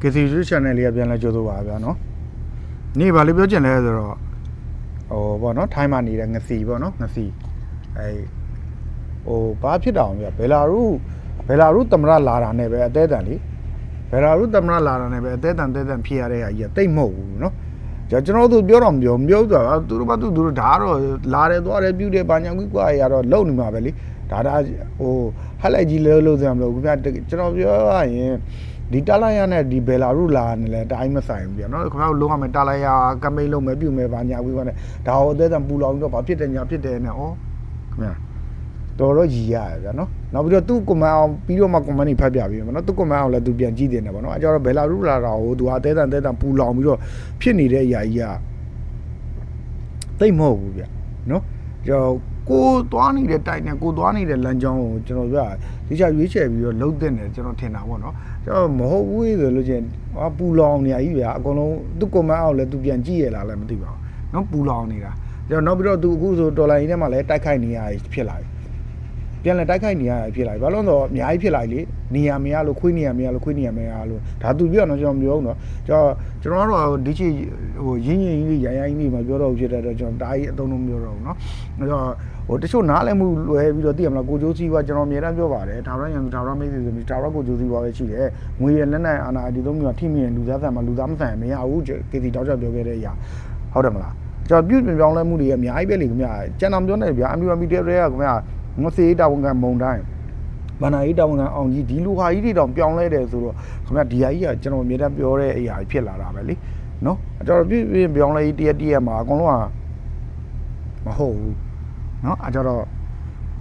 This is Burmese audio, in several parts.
KCG channel လေးကပြန်လဲကြိုးဆိုပါဗျာနော်နေ့ဗာလေးပြောချင်လဲဆိုတော့ဟိုပေါ့နော်ထိုင်းမှာနေတဲ့ငစီပေါ့နော်ငစီအဲဟိုဘာဖြစ်တာအောင်ဗျဘယ်လာရုဘယ်လာရုသမရလာတာနဲ့ပဲအသေးတန်လေဘယ်လာရုသမရလာတာနဲ့ပဲအသေးတန်သေးတန်ဖြစ်ရတဲ့ဟာကြီးကတိတ်မဟုတ်ဘူးနော်ကျွန်တော်တို့ပြောတော့မပြောမပြောဆိုတော့သူတို့ဘာသူတို့ဒါကတော့လာတယ်သွားတယ်ပြုတ်တယ်ဘာညာကွာရတော့လုံနေမှာပဲလေဒါဒါဟိုဟက်လိုက်ကြီးလဲလို့စရာမလိုဘူးခင်ဗျကျွန်တော်ပြောရရင် ဒီတာလာရနဲ့ဒီဘယ်လာရုလာနဲ့လဲတိုင်းမဆိုင်ဘူးဗျာနော်ခင်ဗျားတို့လုံးဝမယ်တာလာရကမိတ်လုံးမယ်ပြုတ်မယ်ဘာညာကွာနဲ့ဒါဟိုအသေးတန်ပူလောင်ပြီးတော့ဘာဖြစ်တယ်ညာဖြစ်တယ်နဲ့ဩခင်ဗျာတော်တော့ရည်ရတယ်ဗျာနော်နောက်ပြီးတော့သူ့ကွန်မန့်အောင်ပြီးတော့မှကွန်မန့်တွေဖတ်ပြပြီးမှာနော်သူ့ကွန်မန့်အောင်လည်းသူပြန်ကြည့်တင်တယ်ပေါ့နော်အဲကြတော့ဘယ်လာရူလာတာကိုသူအသေးတန်သေးတန်ပူလောင်ပြီးတော့ဖြစ်နေတဲ့အရာကြီးကသိမ့်မဟုတ်ဘူးဗျာနော်ကျွန်တော် ကိုသွားနေတဲ့တိုက်နဲ့ကိုသွားနေတဲ့လမ်းကြောင်းကိုကျွန်တော်ပြဒီချရွေးချယ်ပြီးတော့လှုပ်တဲ့တယ်ကျွန်တော်ထင်တာပေါ့နော်ကျွန်တော်မဟုတ်ဘူးဆိုလို့ချင်းဟာပူလောင်နေရကြီးဗျာအကုန်လုံးသူ့ကွန်မန့်အောင်လည်းသူပြန်ကြည့်ရလားလည်းမသိပါဘူးနော်ပူလောင်နေတာကျွန်တော်နောက်ပြီးတော့သူအခုဆိုတော်လိုင်းထဲမှာလည်းတိုက်ခိုက်နေရဖြစ်လာပြီ ပြန်လဲတိုက်ခိုက်နေရတာဖြစ်လာပြီဘာလို့လဲဆိုတော့အများကြီးဖြစ်လာပြီလေနေရာမရလို့ခွေးနေရာမရလို့ခွေးနေရာမရလို့ဒါသူပြောတော့ကျွန်တော်မပြောဘူးเนาะကျွန်တော်ကျွန်တော်ကတော့ဒီချီဟိုရင်းရင်းကြီးရိုင်းရိုင်းကြီးမပြောတော့ဘူးဖြစ်တဲ့အတွက်ကျွန်တော်ဒါကြီးအသုံးလုံးမပြောတော့ဘူးเนาะအဲတော့ဟိုတချို့နားလည်မှုလွယ်ပြီးတော့သိရမလားကိုကျိုးစီးပွားကျွန်တော်အများအားပြောပါတယ်ဒါရရန်ဒါရမိတ်ဆွေဆိုပြီးဒါရကိုကျိုးစီးပွားပဲရှိတယ်ငွေရလက်နဲ့အာနာဒီသုံးမျိုးထိမိရင်လူသားဆန်မှာလူသားမဆန်မရဘူးကေစီတောက်ချက်ပြောခဲ့တဲ့အရာဟုတ်တယ်မလားကျွန်တော်ပြုပြင်ပြောင်းလဲမှုတွေအများကြီးပဲလေခင်ဗျာကျန်တော်ပြောနေဗျာ MUMP တဲ့တွေကခင်ဗျာ ငစေးတာဝန်ခံမုံတိုင်းဗန္နာရေးတာဝန်ခံအောင်ကြီးဒီလူဟာကြီးတွေတောင်ပြောင်းလဲတယ်ဆိုတော့ခင်ဗျဒီဟာကြီးကကျွန်တော်အမြဲတမ်းပြောတဲ့အရာဖြစ်လာတာပဲလေနော်အတော်ပြည့်ပြည့်ပြောင်းလဲကြီးတရက်တရက်မှာအကုန်လုံးကမဟုတ်ဘူးနော်အကြတော့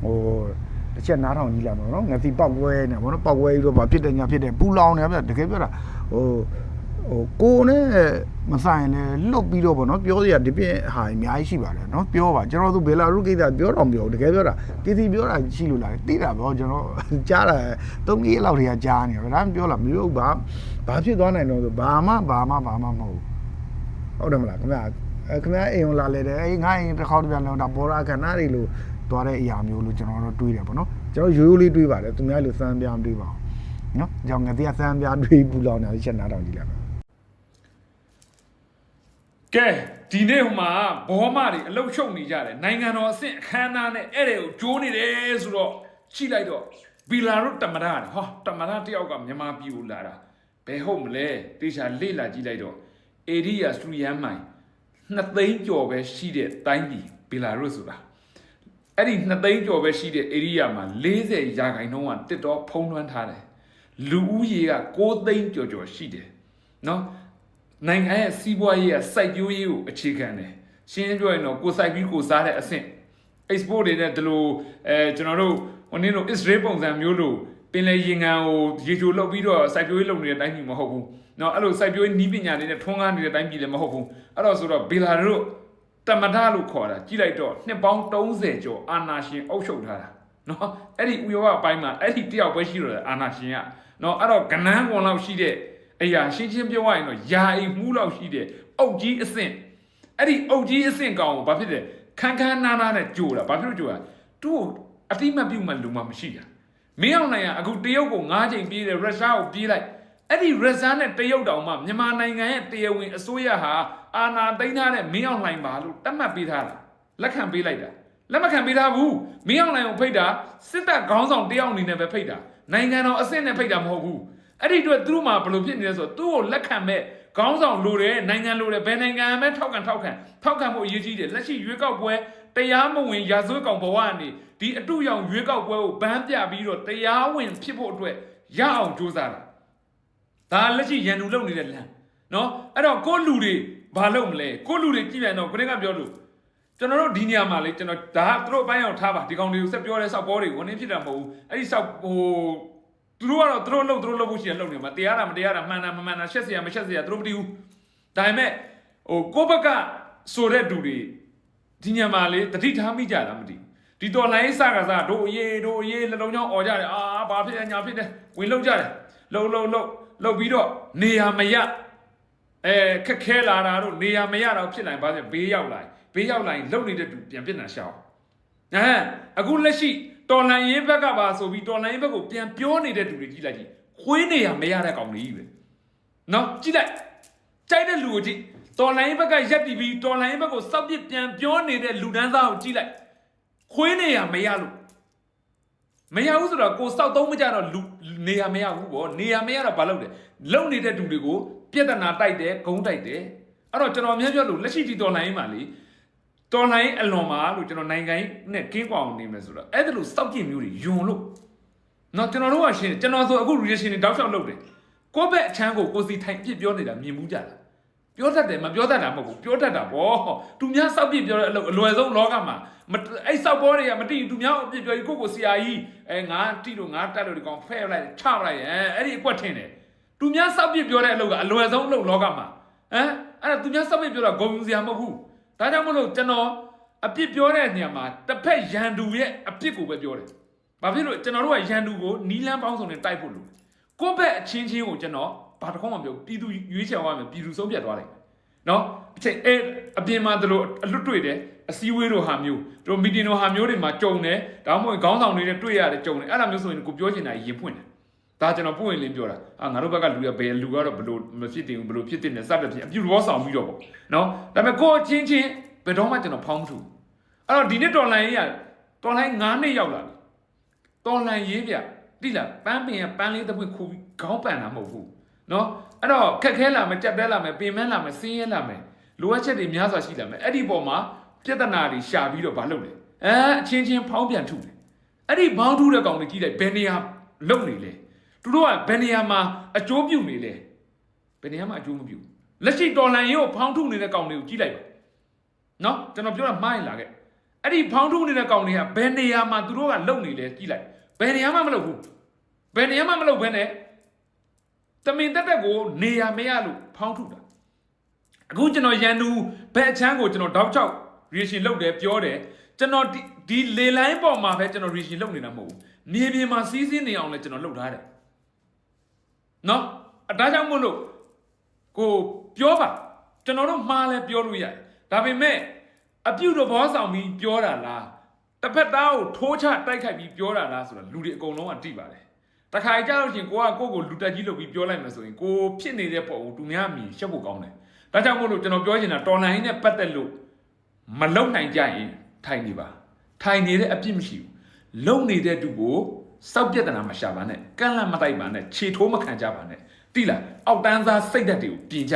ဟိုတစ်ချက်နားထောင်ကြည့်လာမှာနော်ငစီပောက်ဝဲနေဘောနော်ပောက်ဝဲကြီးတော့ဗာဖြစ်တယ်ညာဖြစ်တယ်ပူလောင်နေဗျတကယ်ပြောတာဟို ဟိုကိုနဲ့မဆိုင်လဲလွတ်ပြီးတော့ဗောနော်ပြောစရာဒီပြည့်ဟာအများကြီးရှိပါတယ်နော်ပြောပါကျွန်တော်တို့ဘေလာရုကိစ္စပြောတော့မပြောဘူးတကယ်ပြောတာတီတီပြောတာရှိလို့လားသိတာဗောကျွန်တော်ကြားတာ၃ကြီးလောက်တွေကကြားနေတယ်ဒါမှပြောလားမပြောဘူးဘာဘာဖြစ်သွားနိုင်တော့ဆိုဘာမှဘာမှဘာမှမဟုတ်ဘူးဟုတ်တယ်မလားခင်ဗျာအဲခင်ဗျာအိမ်ုံလာလေတယ်အေးငါအိမ်တစ်ခေါက်တစ်ပြန်လုံးဒါဘောရာခဏတွေလို့သွားတဲ့အရာမျိုးလို့ကျွန်တော်တို့တွေးတယ်ဗောနော်ကျွန်တော်ရိုးရိုးလေးတွေးပါတယ်သူများလို့စမ်းပြမတွေးပါဘူးနော်ကြောင်ငါတရားစမ်းပြတွေးပူလောင်နေချက်နားတောင်ကြည့်လို က်ပါကဲဒီနေ့ဟိုမှာဘောမတွေအလုတ်ရှုံနေကြတယ်နိုင်ငံတော်အဆင့်အခမ်းအနားနဲ့အဲ့တဲ့ကိုကျိုးနေတယ်ဆိုတော့ချိလိုက်တော့ဘီလာရုတမရတဲ့ဟောတမရတယောက်ကမြန်မာပြည်ကိုလာတာဘယ်ဟုတ်မလဲတေချာလေ့လာကြည့်လိုက်တော့အေရီယာစတူရန်မိုင်နှစ်သိန်းကျော်ပဲရှိတဲ့တိုင်းပြည်ဘီလာရုဆိုတာအဲ့ဒီနှစ်သိန်းကျော်ပဲရှိတဲ့အေရီယာမှာ40ရာခိုင်နှုန်းကတစ်တော့ဖုံးလွှမ်းထားတယ်လူဦးရေက6သိန်းကျော်ကျော်ရှိတယ်နော် နိုင်ငံရဲ့စီးပွားရေးကစိုက်ပျိုးရေးကိုအခြေခံတယ်ရှင်းရှင်းပြောရင်တော့ကိုစိုက်ပြီးကိုစားတဲ့အဆင့် export တွေနဲ့ဒီလိုအဲကျွန်တော်တို့ဟိုနည်းလို Israel ပုံစံမျိုးလိုပင်လယ်ရင်ငံကိုရေချိုလောက်ပြီးတော့စိုက်ပျိုးရေးလုပ်နေတဲ့တိုင်းပြည်မဟုတ်ဘူးเนาะအဲ့လိုစိုက်ပျိုးရေးနီးပညာတွေနဲ့ထွန်းကားနေတဲ့တိုင်းပြည်လည်းမဟုတ်ဘူးအဲ့တော့ဆိုတော့ဘေလာတို့တမထလို့ခေါ်တာကြည့်လိုက်တော့နှစ်ပေါင်း30ကျော်အာနာရှင်အုပ်ချုပ်ထားတာเนาะအဲ့ဒီဥရောပအပိုင်းမှာအဲ့ဒီတယောက်ပဲရှိတော့တယ်အာနာရှင်ကเนาะအဲ့တော့ကနန်းကွန်လောက်ရှိတဲ့ အရာရှင်းရှင်းပြောရရင်တော့ယာအိမ်မှုလောက်ရှိတယ်အုတ်ကြီးအဆင့်အဲ့ဒီအုတ်ကြီးအဆင့်ကောင်ကိုဘာဖြစ်လဲခန်းခန်းနားနားနဲ့ကြိုးတာဘာဖြစ်လို့ကြိုးတာသူ့ကိုအတိမတ်ပြုတ်မှလူမှမရှိတာမင်းအောင်နိုင်ကအခုတရုတ်ကို၅ချိန်ပြေးတယ်ရုရှားကိုပြေးလိုက်အဲ့ဒီရုရှားနဲ့တရုတ်တောင်မှမြန်မာနိုင်ငံရဲ့တရားဝင်အစိုးရဟာအာဏာသိမ်းထားတဲ့မင်းအောင်လှိုင်ပါလို့တတ်မှတ်ပေးထားတာလက်ခံပေးလိုက်တာလက်မခံပေးထားဘူးမင်းအောင်လှိုင်ကိုဖိတ်တာစစ်တပ်ခေါင်းဆောင်တယောက်အနေနဲ့ပဲဖိတ်တာနိုင်ငံတော်အဆင့်နဲ့ဖိတ်တာမဟုတ်ဘူး အဲ့ဒီအတွက်သူတို့မှာဘယ်လိုဖြစ်နေလဲဆိုတော့သူ့ကိုလက်ခံမဲ့ခေါင်းဆောင်လိုတယ်နိုင်ငံလိုတယ်ဘယ်နိုင်ငံမှထောက်ခံထောက်ခံထောက်ခံဖို့အရေးကြီးတယ်လက်ရှိရွေးကောက်ပွဲတရားမဝင်ရာဇဝတ်ကောင်ဘဝကနေဒီအတူရောင်ရွေးကောက်ပွဲကိုဘန်းပြပြီးတော့တရားဝင်ဖြစ်ဖို့အတွက်ရအောင်ကြိုးစားတာဒါလက်ရှိရန်သူလုပ်နေတဲ့လမ်းနော်အဲ့တော့ကိုယ့်လူတွေဘာလုပ်မလဲကိုယ့်လူတွေကြည့်ပြန်တော့ခရစ်ကပြောလို့ကျွန်တော်တို့ဒီနေရာမှာလေကျွန်တော်ဒါကသူတို့အပိုင်းအောင်ထားပါဒီကောင်တွေကိုဆက်ပြောတဲ့စောက်ပေါ်တွေဝင်နေဖြစ်တာမဟုတ်ဘူးအဲ့ဒီစောက်ဟို သူတို့ကတော့သူတို့လှုပ်သူတို့လှုပ်ဖို့ရှိရင်လှုပ်နေမှာတရားတာမတရားတာမှန်တာမမှန်တာရှက်စရာမရှက်စရာသူတို့မသိဘူးဒါပေမဲ့ဟိုကိုယ့်ဘက်ကဆိုတဲ့သူတွေဒီညမှာလေတတိထားမိကြတာမသိဘူးဒီတော်လိုင်းစကားစားတို့အေးတို့အေးလက်လုံးချောင်းអော်ကြတယ်အာဘာဖြစ်လဲညာဖြစ်တယ်ဝင်လှုပ်ကြတယ်လှုပ်လှုပ်လှုပ်လှုပ်ပြီးတော့နေရာမရအဲခက်ခဲလာတာတို့နေရာမရတော့ဖြစ်နိုင်ပါစေဘေးရောက်လာဘေးရောက်လာရင်လှုပ်နေတဲ့သူပြန်ပြစ်နာရှောင်းဟမ်အခုလက်ရှိ တော်လန်ရေးဘက်ကပါဆိုပြီးတော်လန်ရေးဘက်ကိုပြန်ပြောနေတဲ့သူတွေကြည့်လိုက်ကြည့်ခွေးနေရမရတဲ့ကောင်တွေကြီးပဲနော်ကြည့်လိုက်ကြိုက်တဲ့လူကိုကြည့်တော်လိုင်းဘက်ကရက်ပြီးပြီးတော်လိုင်းဘက်ကိုစောက်ပစ်ပြန်ပြောနေတဲ့လူဒန်းသားကိုကြည့်လိုက်ခွေးနေရမရလို့မရဘူးဆိုတော့ကိုစောက်သုံးမကြတော့လူနေရမရဘူးပေါ့နေရမရတော့ဘာလုပ်လဲလုံနေတဲ့လူတွေကိုပြဿနာတိုက်တယ်ဂုံးတိုက်တယ်အဲ့တော့ကျွန်တော်အများပြောလို့လက်ရှိဒီတော်လိုင်းမှာလေ တော်လိုင်းအလွန်မှာလို့ကျွန်တော်နိုင်ငံနဲ့ကင်းကွာအောင်နေမယ်ဆိုတော့အဲ့ဒါလို့စောက်ကျင်မျိုးတွေယွန်လို့နော်ကျွန်တော်တို့ကရှင်းတယ်ကျွန်တော်ဆိုအခု reaction တွေတောက်လျှောက်လုပ်တယ်ကိုယ့်ဘက်အချမ်းကိုကိုယ်စီထိုင်ပြစ်ပြောနေတာမြင်မှုကြလားပြောတတ်တယ်မပြောတတ်တာမဟုတ်ဘူးပြောတတ်တာဗောသူများစောက်ပြစ်ပြောတဲ့အလုပ်အလွယ်ဆုံးလောကမှာမအဲ့စောက်ဘောတွေကမတိဘူးသူများအပြစ်ပြောပြီးကိုယ့်ကိုဆရာကြီးအဲငါတိလို့ငါတက်လို့ဒီကောင်ဖဲလိုက်ချပလိုက်အဲအဲ့ဒီအကွက်ထင်တယ်သူများစောက်ပြစ်ပြောတဲ့အလုပ်ကအလွယ်ဆုံးအလုပ်လောကမှာဟမ်အဲ့ဒါသူများစောက်ပြစ်ပြောတာဂုံယူစရာမဟုတ်ဘူး ဒါကြောင့်မလို့ကျွန်တော်အပြစ်ပြောတဲ့နေရာမှာတစ်ဖက်ရန်သူရဲ့အပြစ်ကိုပဲပြောတယ်။ဘာဖြစ်လို့ကျွန်တော်တို့ကရန်သူကိုနီလန်းပေါင်းစုံနဲ့တိုက်ဖို့လိုတယ်။ကိုယ့်ဘက်အချင်းချင်းကိုကျွန်တော်ဘာတစ်ခေါက်မှမပြောဘူးပြည်သူရွေးချယ်သွားမယ်ပြည်သူဆုံးဖြတ်သွားလိုက်မယ်။နော်အချိန်အဲအပြင်မှာတို့အလွတ်တွေ့တယ်အစည်းအဝေးတို့ဟာမျိုးတို့မီတင်တို့ဟာမျိုးတွေမှာကြုံတယ်ဒါမှမဟုတ်ခေါင်းဆောင်တွေနဲ့တွေ့ရတယ်ကြုံတယ်အဲ့လိုမျိုးဆိုရင်ကိုပြောချင်တာရင်ဖွင့်တယ်။ ဒါကျွန်တော်ပွင့်လင်းပြောတာအာငါတို့ဘက်ကလူရဘယ်လူကတော့ဘလို့မဖြစ်တင်ဘူးဘလို့ဖြစ်တင်နေစတဲ့ဖြစ်အပြူတော်ဆောင်ပြီးတော့ပေါ့နော်ဒါပေမဲ့ကိုအချင်းချင်းဘယ်တော့မှကျွန်တော်ဖောင်းမထူအဲ့တော့ဒီနေ့တော်လိုင်းကြီးကတော်လိုင်း9နှစ်ရောက်လာပြီတော်လိုင်းရေးပြတိလားပန်းပင်ကပန်းလေးတစ်ပွင့်ခူပြီးခေါင်းပန်တာမဟုတ်ဘူးနော်အဲ့တော့ခက်ခဲလာမယ်ကြက်တဲလာမယ်ပင်မလာမယ်ဆင်းရဲလာမယ်လိုအပ်ချက်တွေများစွာရှိလာမယ်အဲ့ဒီပေါ်မှာပြဿနာတွေရှာပြီးတော့မလုပ်နဲ့အဲအချင်းချင်းဖောင်းပြန်ထုတယ်အဲ့ဒီဘောင်းထုတဲ့ကောင်တွေကြည့်လိုက်ဘယ်နေရာလုံနေလဲ သူတို့ကဘယ်နေရာမှာအကျိုးပြုနေလဲဘယ်နေရာမှာအကျိုးမပြုလက်ရှိတော်လန်ရေးကိုဖောင်းထုနေတဲ့ကောင်တွေကိုကြီးလိုက်ပါနော်ကျွန်တော်ပြောတာမှားရင်လာခဲ့အဲ့ဒီဖောင်းထုနေတဲ့ကောင်တွေကဘယ်နေရာမှာသူတို့ကလုံနေလဲကြီးလိုက်ဘယ်နေရာမှမလုပ်ဘူးဘယ်နေရာမှမလုပ်ဘဲနဲ့တမင်တက်တက်ကိုနေရာမရလို့ဖောင်းထုတာအခုကျွန်တော်ရန်သူဘက်အချမ်းကိုကျွန်တော်တောက်ချောက် reaction လုပ်တယ်ပြောတယ်ကျွန်တော်ဒီဒီလေလိုင်းပေါ်မှာပဲကျွန်တော် reaction လုပ်နေတာမဟုတ်ဘူးမြေပြင်မှာစီးစင်းနေအောင်လည်းကျွန်တော်လုပ်ထားတယ် နော်အဒါကြောင့်မို့လို့ကိုပြောပါကျွန်တော်တို့မှားလဲပြောလို့ရတယ်ဒါပေမဲ့အပြုတ်တော်ဘောဆောင်ပြီးပြောတာလားတစ်ဖက်သားကိုထိုးချတိုက်ခိုက်ပြီးပြောတာလားဆိုတော့လူတွေအကုန်လုံးကတိပါတယ်တခါကြလို့ချင်းကိုကကိုကိုလူတက်ကြီးလုပ်ပြီးပြောလိုက်မယ်ဆိုရင်ကိုဖြစ်နေတဲ့ပုံကိုသူများမြင်ရှက်ဖို့ကောင်းတယ်ဒါကြောင့်မို့လို့ကျွန်တော်ပြောချင်တာတော်လိုင်းနဲ့ပတ်သက်လို့မလုံနိုင်ကြရင်ထိုင်နေပါထိုင်နေတဲ့အပြစ်မရှိဘူးလုံနေတဲ့သူကို စောက်ပြက်တနာမရှာပါနဲ့ကန့်လန့်မတိုက်ပါနဲ့ခြေထိုးမခံကြပါနဲ့တိလားအောက်တန်းသားစိတ်ဓာတ်တွေကိုပြင်ကြ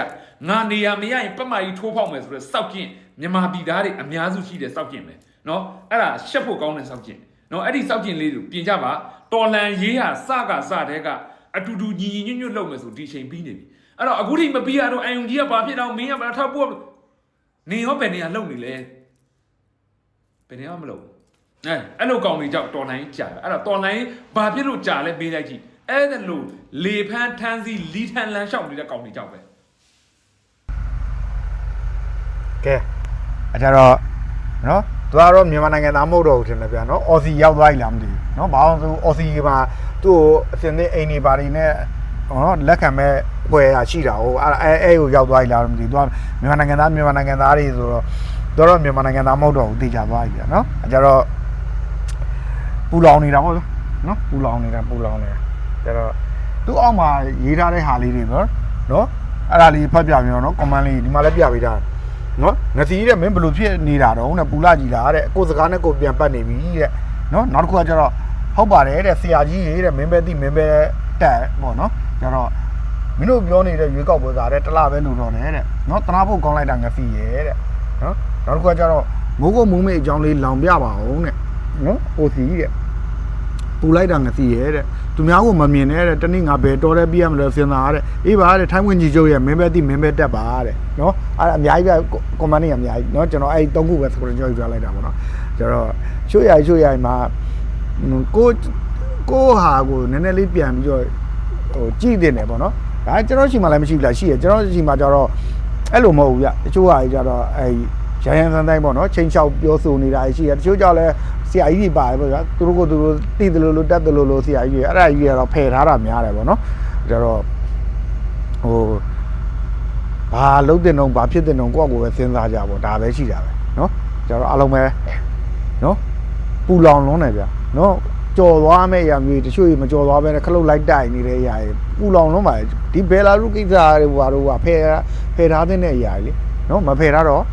ငါနေရမရရင်ပတ်မကြီးထိုးဖောက်မယ်ဆိုတော့စောက်ကျင့်မြန်မာပြည်သားတွေအများစုရှိတယ်စောက်ကျင့်မယ်နော်အဲ့ဒါရှက်ဖို့ကောင်းတဲ့စောက်ကျင်နော်အဲ့ဒီစောက်ကျင်လေးကိုပြင်ကြပါတော်လန်ရေးဟာစကစတဲ့ကအတူတူညီညီညွတ်ညွတ်လုပ်မယ်ဆိုဒီချိန်ပြီးနေပြီအဲ့တော့အခုထိမပြီးရတော့အယုံကြီးကဘာဖြစ်တော့မင်းကဘာထောက်ပို့နေရောဘယ်နေရာလုံနေလဲဘယ်နေရာမလုံ အဲအဲ့လိုကောင်းနေကြောက်တော်လိုင်းကြာတယ်အဲ့တော့တော်လိုင်းဘာဖြစ်လို့ကြာလဲပေးလိုက်ကြည့်အဲ့ဒါလို့လေဖန်းထန်းစီလီထန်လန်လျှောက်နေတဲ့ကောင်းနေကြောက်ပဲကဲအကြတော့နော်သူကတော့မြန်မာနိုင်ငံသားမဟုတ်တော့ဘူးထင်တယ်ဗျာနော်အော်စီရောက်သွားပြီလားမသိဘူးနော်ဘာလို့ဆိုအော်စီမှာသူ့ကိုအစင်းနဲ့အိမ်နေပါနေနဲ့နော်လက်ခံမဲ့ပွဲရရှိတာဟိုအဲအဲအဲကိုရောက်သွားပြီလားမသိဘူးသူကမြန်မာနိုင်ငံသားမြန်မာနိုင်ငံသားတွေဆိုတော့သူတော့မြန်မာနိုင်ငံသားမဟုတ်တော့ဘူးတေချာသွားပြီဗျာနော်အကြတော့ ပူလောင်နေတာပေါ့နော်ပူလောင်နေတာပူလောင်နေတာကျတော့သူ့အောက်မှာရေးထားတဲ့ဟာလေးတွေနော်နော်အဲ့ဒါလေးဖတ်ပြပြတော့နော် comment လေးဒီမှာလည်းပြပေးထားတယ်နော်ငစီတဲ့မင်းဘယ်လိုဖြစ်နေတာတော့တဲ့ပူလာကြီးလားတဲ့ကိုယ်စကားနဲ့ကိုယ်ပြန်ပတ်နေပြီတဲ့နော်နောက်တစ်ခုကကျတော့ဟုတ်ပါတယ်တဲ့ဆရာကြီးရေးတဲ့မင်းပဲတိမင်းပဲတက်ပေါ့နော်ကျတော့မင်းတို့ပြောနေတဲ့ရွေးကောက်ပွဲကတဲ့တစ်လပဲလို့တော့တယ်တဲ့နော်တနာဖို့ကောင်းလိုက်တာငစီရဲ့တဲ့နော်နောက်တစ်ခုကကျတော့မိုးကုတ်မုံမေအကြောင်းလေးလောင်ပြပါအောင်တဲ့နော်အိုစီတဲ့ ပူလိုက်တာငစီရဲ့တဲ့သူများကိုမမြင်နဲ့တဲ့တနေ့ငါဘယ်တော်တဲ့ပြရမလဲစဉ်းစားတဲ့အေးပါတဲ့ထိုင်းဝင်ကြီးချုပ်ရဲ့မင်းပဲတိမင်းပဲတက်ပါတဲ့နော်အဲ့ဒါအများကြီးပဲကွန်မန့်တွေအများကြီးနော်ကျွန်တော်အဲ့သုံးခုပဲစကရင်ကြောက်ပြလိုက်တာပေါ့နော်ကျတော့ချို့ရိုင်ချို့ရိုင်မှာကိုကိုဟာကိုနည်းနည်းလေးပြန်ပြီးတော့ဟိုကြည့်တင်တယ်ပေါ့နော်ဒါကျွန်တော်ရှိမှလည်းမရှိဘူးလားရှိရကျွန်တော်ရှိမှကျတော့အဲ့လိုမဟုတ်ဘူးဗျတချို့ဟာကြီးကျတော့အဲ့ ရန်ရန်ဆန်းတိုင်းပေါ့နော်ချိန်ချောက်ပြောဆိုနေတာရှိရတချို့ကြောင့်လည်းဆရာကြီးတွေပါတယ်ပေါ့ဗျာသူတို့ကိုသူတို့တည်တယ်လို့လို့တက်တယ်လို့လို့ဆရာကြီးတွေအဲ့ဒါကြီးကတော့ဖယ်ထားတာများတယ်ပေါ့နော်ကျတော့ဟိုဘာလုံးတင်တော့ဘာဖြစ်တင်တော့ကိုယ့်အကိုပဲစဉ်းစားကြပေါ့ဒါပဲရှိတာပဲနော်ကျတော့အားလုံးပဲနော်ပူလောင်လုံးနေဗျာနော်ကြော်သွားမယ့်အရာမျိုးတချို့ကြီးမကြော်သွားဘဲနဲ့ခလုတ်လိုက်တိုင်နေတဲ့အရာတွေပူလောင်လုံးပါလေဒီဘယ်လာရုကိစ္စတွေဘာလို့ကဖယ်ဖယ်ထားတဲ့အရာကြီးလေနော်မဖယ်ထားတော့